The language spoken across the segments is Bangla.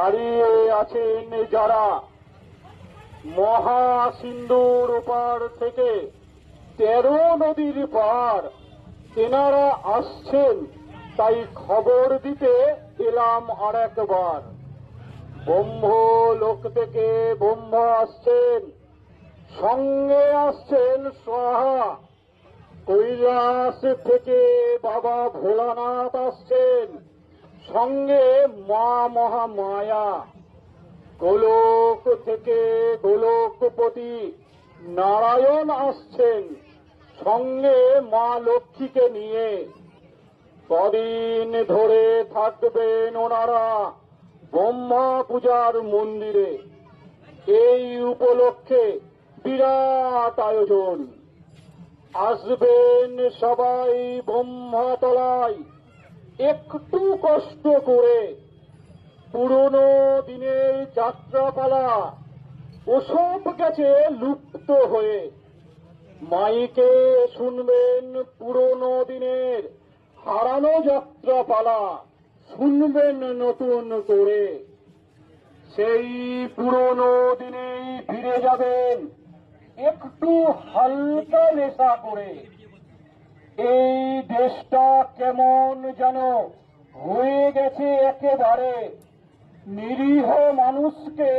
দাঁড়িয়ে আছেন যারা মহা সিন্ধুর ওপার থেকে তেরো নদীর পার তেনারা আসছেন, তাই খবর দিতে এলাম আর একবার ব্রহ্ম লোক থেকে ব্রহ্ম আসছেন, সঙ্গে আসছেন সহা। কৈলাস থেকে বাবা ভোলানাথ আসছেন। সঙ্গে মা মহামায়া গোলক থেকে গোলকপতি নারায়ণ আসছেন সঙ্গে মা লক্ষ্মীকে নিয়ে। কদিন ধরে থাকবেন ওনারা ব্রহ্মা পূজার মন্দিরে। এই উপলক্ষে বিরাট আয়োজন। আসবেন সবাই ব্রহ্মতলায় একটু কষ্ট করে পুরনো দিনের যাত্রাপালা ওসব গেছে লুপ্ত হয়ে। মাইকে শুনবেন পুরনো দিনের হারানো যাত্রাপালা, শুনবেন নতুন করে। সেই পুরনো দিনেই ফিরে যাবেন একটু হালকা নেশা করে। এই দেশটা কেমন যেন হয়ে গেছে একেবারে। নিরীহ মানুষকে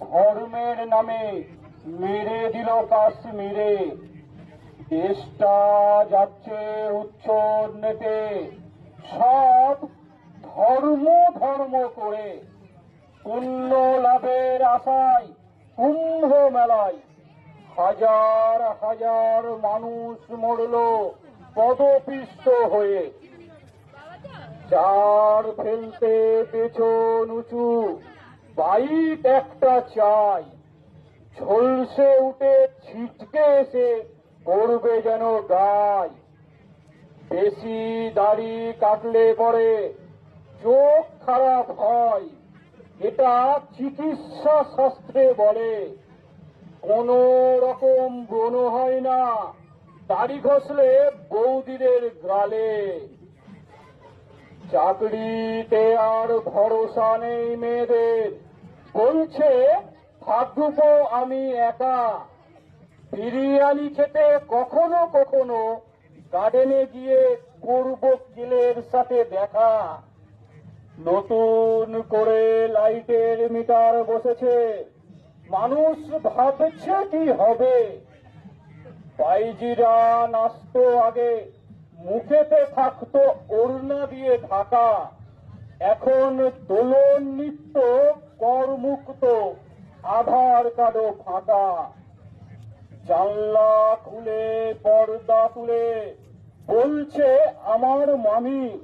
ধর্মের নামে মেরে দিল কাশ্মীরে। দেশটা যাচ্ছে উচ্চ নেতে সব ধর্ম ধর্ম করে। পুণ্য লাভের আশায় কুম্ভ মেলায় হাজার হাজার মানুষ মরল। পদপিষ্ট হয়ে। চার ফেলতে পেছন উঁচু বাইক একটা চাই। ঝলসে উঠে ছিটকে এসে পড়বে যেন গায় বেশি দাড়ি কাটলে পরে চোখ খারাপ হয়। এটা চিকিৎসা শাস্ত্রে বলে, কোন রকম ব্রণ হয় না। দাড়ি ঘষলে বৌদিদের গ্রালে। চাকরিতে আর ভরসা নেই মেয়েদের। বলছে থাকব আমি একা। বিরিয়ানি খেতে কখনো কখনো গার্ডেনে গিয়ে করব কিলের সাথে দেখা। নতুন করে লাইটের মিটার বসেছে। মানুষ ভাবছে কি হবে? বাইজিরা নাচতো আগে, মুখেতে থাকতো ওড়না দিয়ে ঢাকা। এখন দোলন নৃত্য করমুক্ত, আধার কার্ডও ফাঁকা। জানলা খুলে, পর্দা তুলে, বলছে আমার মামি,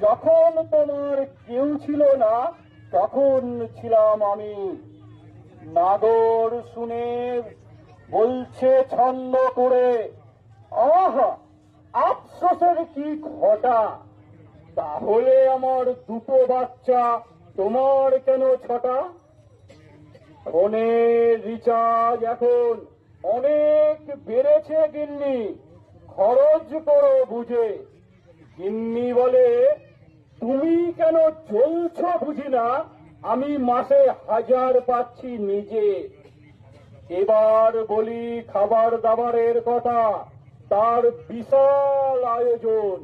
যখন তোমার কেউ ছিল না, তখন ছিলাম আমি। নাগর শুনে বলছে ছন্দ করে। আহ, আফসোসের কি ঘটা? তাহলে আমার দুটো বাচ্চা তোমার কেন ছটা? ফোনের রিচার্জ এখন। অনেক বেড়েছে গিন্নি। খরচ করো বুঝে। গিন্নি বলে, তুমি কেন চলছ বুঝি না? আমি মাসে হাজার পাচ্ছি নিজে। এবার বলি খাবার দাবারের কথা, তার বিশাল আয়োজন।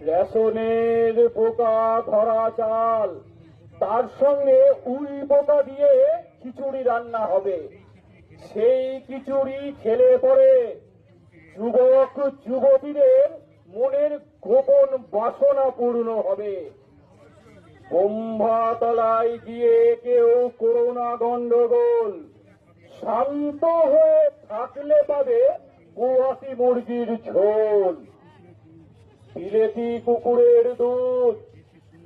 রেশনের পোকা ধরা চাল, তার সঙ্গে উই পোকা দিয়ে খিচুড়ি রান্না হবে। সেই খিচুড়ি খেলে পরে যুবক, যুবতীদের মনের গোপন বাসনা পূর্ণ হবে। ব্রহ্মাতলায় গিয়ে কেউ করোনা গন্ডগোল শান্ত হয়ে থাকলে পাবে কুয়াশি মুরগির ঝোল। বিলেতি কুকুরের দুধ,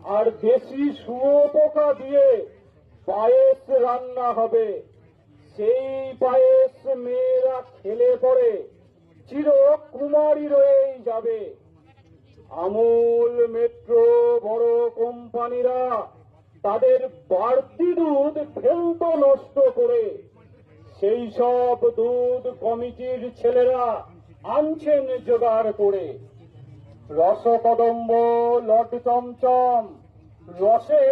আর দেশি শুয়োপোকা দিয়ে পায়েস রান্না হবে। সেই পায়েস মেয়েরা খেলে পরে চির কুমারী রয়েই যাবে। আমুল মেট্রো বড় কোম্পানিরা তাদের বাড়তি দুধ ফেলত নষ্ট করে। সেই সব দুধ কমিটির ছেলেরা আনছেন জোগাড় করে। রসকদম্ব লড চমচম, রসে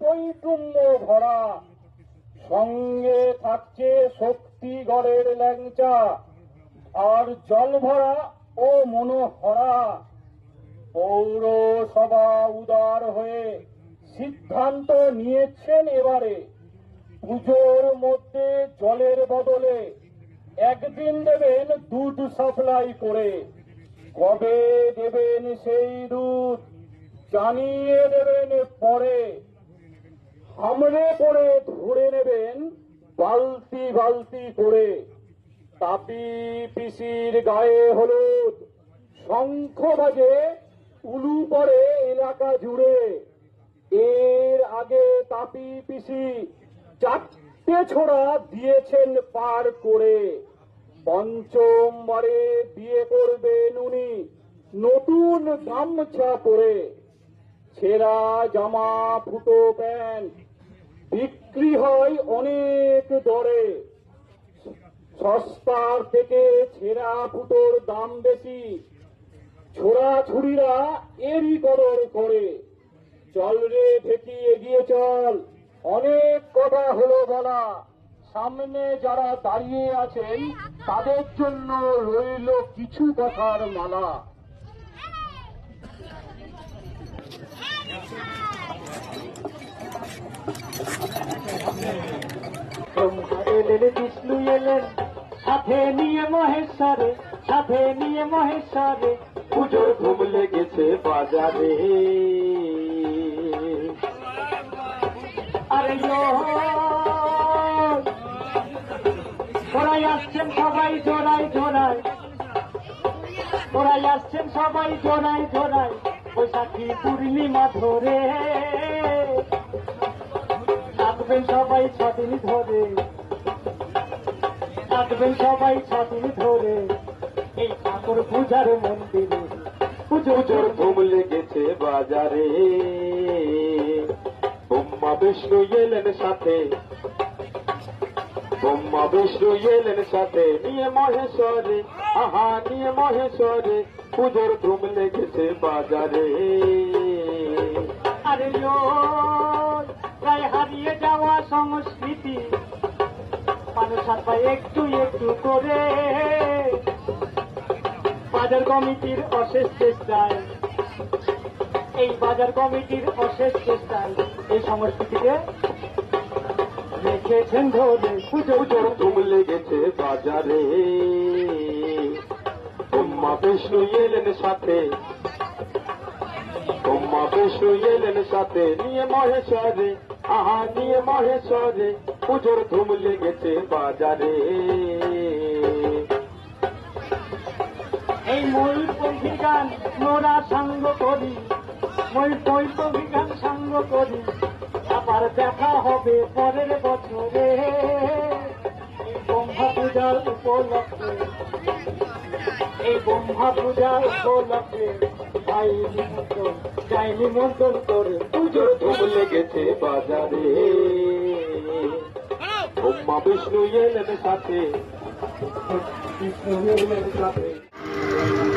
টৈটুম্য ভরা। সঙ্গে থাকছে শক্তিগড়ের ল্যাংচা, আর জল ভরা ও মনোহরা। পৌরসভা উদার হয়ে সিদ্ধান্ত নিয়েছেন এবারে। পুজোর মধ্যে জলের বদলে একদিন দেবেন দুধ সাপ্লাই করে। কবে দেবেন সেই দুধ জানিয়ে দেবেন পরে। হামলে পড়ে ধরে নেবেন বালতি বালতি করে। তাপি পিসির গায়ে হলুদ, শঙ্খ বাজে উলু পড়ে এলাকা জুড়ে। এর আগে তাপি পিসি চারটে ছোড়া দিয়েছেন পার করে। পঞ্চমবারে বিয়ে করবেন উনি, নতুন গামছা পরে। ছেঁড়া জামা, ফুটো প্যান্ট, বিক্রি হয় অনেক দরে। সস্তার থেকে ছেঁড়া ফুটোর দাম বেশি। ছোড়া ছুরিরা এরই কদর করে। চল রে, ঢেকি এগিয়ে চল। অনেক কথা হলো বলা। সামনে যারা দাঁড়িয়ে আছেন, তাদের জন্য রইল কিছু কথার মালা। বিষ্ণু এলেন, সাথে নিয়ে মহেশ্বরে, সাথে নিয়ে মহেশ্বরে, পুজোর ধুম লেগেছে বাজারে। আরে ওরাই আসছেন সবাই জোড়ায় জোড়ায় ওরাই আসছেন সবাই জোড়ায় জোড়ায় বৈশাখী পূর্ণিমা ধরে। থাকবেন সবাই ছদিন ধরে। থাকবেন সবাই ছদিন ধরে। এই ঠাকুর পূজার মন্দিরে। পুজো জোর ধুম লেগেছে বাজারে। বিষ্ণু এলেন সাথে। ব্রহ্মা, বিষ্ণু এলেন সাথে। নিয়ে মহেশ্বরে, আহা, নিয়ে মহেশ্বরে, পুজোর ধুম লেগেছে বাজারে। আরে প্রায় হারিয়ে যাওয়া সংস্কৃতি, মানুষ হাত একটু একটু করে। বাজার কমিটির অশেষ চেষ্টায় এই বাজার কমিটির অশেষ চেষ্টায় এই সংস্কৃতিকে রেখেছেন ধরে। পুজো পুজোর ধুম লেগেছে বাজারে। ব্রহ্মা বিষ্ণু এলেন সাথে। ব্রহ্মা বিষ্ণু এলেন সাথে। নিয়ে মহেশ্বরে। আহা নিয়ে মহেশ্বরে। পুজোর ধুম লেগেছে বাজারে। এই ময়ূরপঙ্খী গান মোরা সঙ্গ করি ময়ূরপঙ্খী গান সঙ্গ করি। আবার দেখা হবে পরের বছরে। ব্রহ্মা পূজার উপলক্ষে। এই ব্রহ্মা পূজার উপলক্ষে লেগেছে বাজারে। ব্রহ্মা, বিষ্ণু এলেন সাথে। বিষ্ণু এলেন সাথে।